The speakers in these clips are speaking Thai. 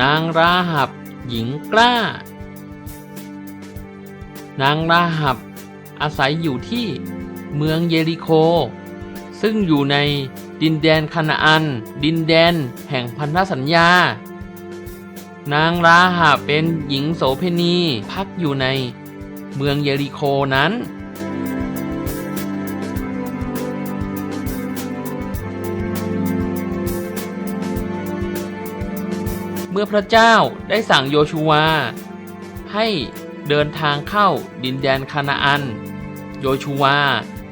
นางราหับหญิงกล้า นางราหับอาศัยอยู่ที่เมืองเยริโค ซึ่งอยู่ในดินแดนคานาอัน ดินแดนแห่งพันธสัญญา นางราหับเป็นหญิงโสเพณีพักอยู่ในเมืองเยริโคนั้น มื่อพระเจ้าได้สั่งโยชูวา ให้เดินทางเข้าดินแดนคานาอัน โยชูวา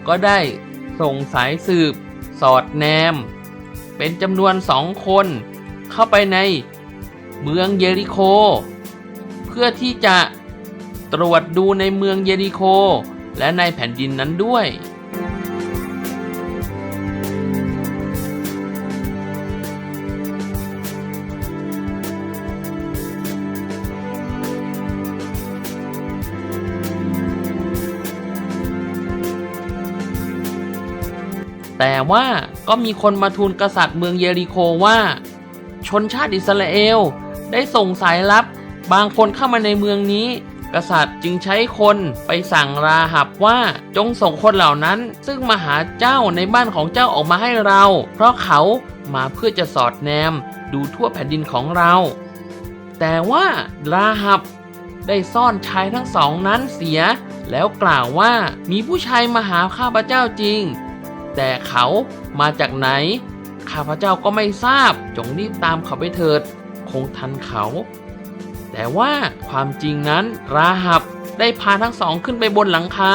ก็ได้ส่งสายสืบ สอดแนม เป็นจำนวนสองคนเข้าไปในเมืองเยริโค เพื่อที่จะตรวจดูในเมืองเยริโค และในแผ่นดินนั้นด้วย แต่ว่าก็มีคนมาทูลกษัตริย์เมืองเยริโคว่า ชนชาติอิสราเอลได้ส่งสายลับบางคนเข้ามาในเมืองนี้ กษัตริย์จึงใช้คนไปสั่งราหับว่าจงส่งคนเหล่านั้น ซึ่งมาหาเจ้าในบ้านของเจ้าออกมาให้เรา เพราะเขามาเพื่อจะสอดแนมดูทั่วแผ่นดินของเรา แต่ว่าราหับได้ซ่อนชายทั้งสองนั้นเสีย แล้วกล่าวว่ามีผู้ชายมาหาข้าพเจ้าจริง แต่เขามาจากไหน ข้าพเจ้าก็ไม่ทราบ จงรีบตามเขาไปเถิด คงทันเขา แต่ว่าความจริงนั้นราหับได้พาทั้งสองขึ้นไปบนหลังคา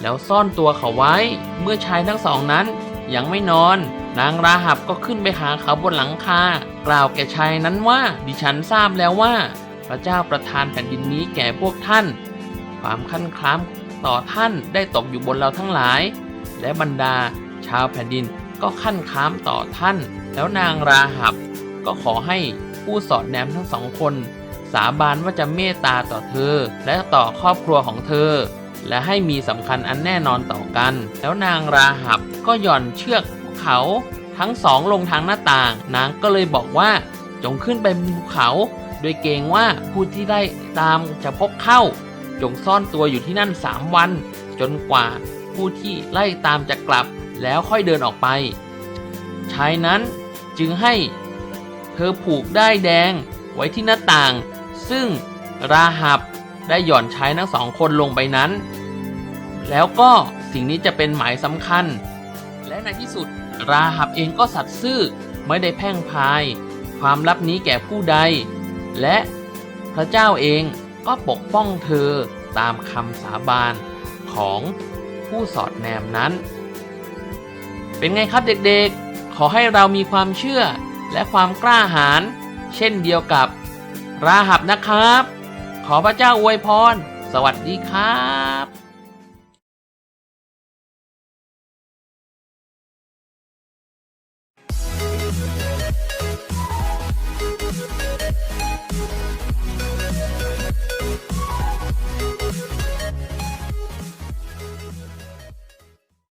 แล้วซ่อนตัวเขาไว้ เมื่อชายทั้งสองนั้นยังไม่นอน นางราหับก็ขึ้นไปหาเขาบนหลังคา กล่าวแก่ชายนั้นว่า ดิฉันทราบแล้วว่า พระเจ้าประทานแผ่นดินนี้แก่พวกท่าน ความขั้นคล้ามต่อท่านได้ตกอยู่บนเราทั้งหลาย และบรรดา ชาวแผ่นดินก็ขั้นค้ามต่อท่าน แล้วนางราหับ ก็ขอให้ผู้สอดแนมทั้งสองคน สาบานว่าจะเมตตาต่อเธอ และต่อครอบครัวของเธอ และให้มีสำคัญอันแน่นอนต่อกัน แล้วนางราหับก็หย่อนเชือกเขาทั้งสองลงทางหน้าต่าง นางก็เลยบอกว่าจงขึ้นไปบนภูเขา โดยเกรงว่าผู้ที่ได้ตามจะพบเข้า จงซ่อนตัวอยู่ที่นั่นสามวัน จนกว่าผู้ที่ไล่ตามจะกลับ แล้วค่อยเดินออกไป ชายนั้นจึงให้เธอผูกได้แดงไว้ที่หน้าต่าง ซึ่งราหับได้หย่อนชายทั้งสองคนลงไปนั้น แล้วก็สิ่งนี้จะเป็นหมายสำคัญ และในที่สุดราหับเองก็สัตย์ซื่อไม่ได้แพ่งพาย ความลับนี้แก่ผู้ใด และพระเจ้าเองก็ปกป้องเธอตามคำสาบานของผู้สอดแนมนั้น เป็นไงครับเด็กๆ ขอให้เรามีความเชื่อและความกล้าหาญเช่นเดียวกับ ราหับนะครับ ขอพระเจ้าอวยพร สวัสดีครับ